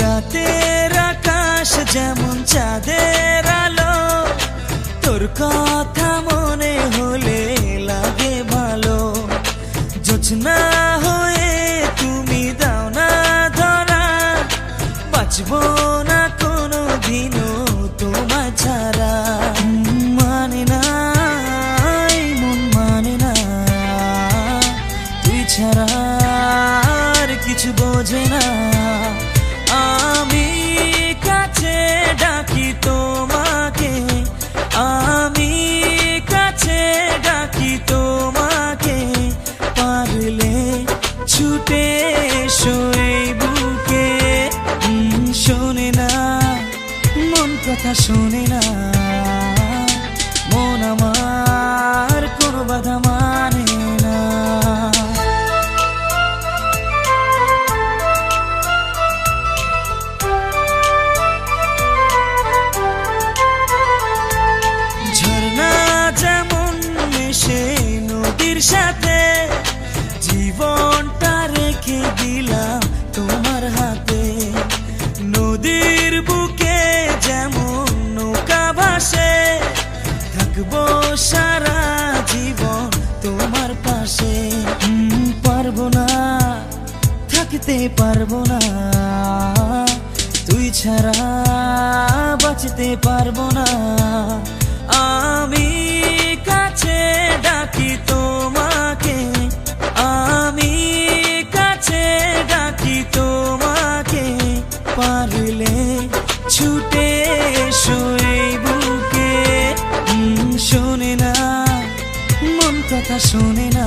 রাতের আকাশ যেমন চাঁদের আলো, তোর কথা মনে হলে লাগে ভালো। যোচনা হয়ে তুমি দাও না ধরা, বাঁচবো না কোনো দিনও তোমার ছাড়া মানে না, মন মানে না, তুই ছাড়া আর কিছু বোঝে না। কথা শোনে না। মন আমার কোনো বাধা মানে না। ঝর্ণা যেমন মিশে নদীর সাথে, জীবনটা রেখে দিলাম তোমার হাতে। নদীর থাকতে পারব না। তুই ছাড়া বাঁচতে পারব না। আমি কাছে ডাকি তোমাকে। আমি কাছে ডাকি তোমাকে। পারলে ছুটে শুয়ে বুকে। শোনে না, মন কথা শোনে না।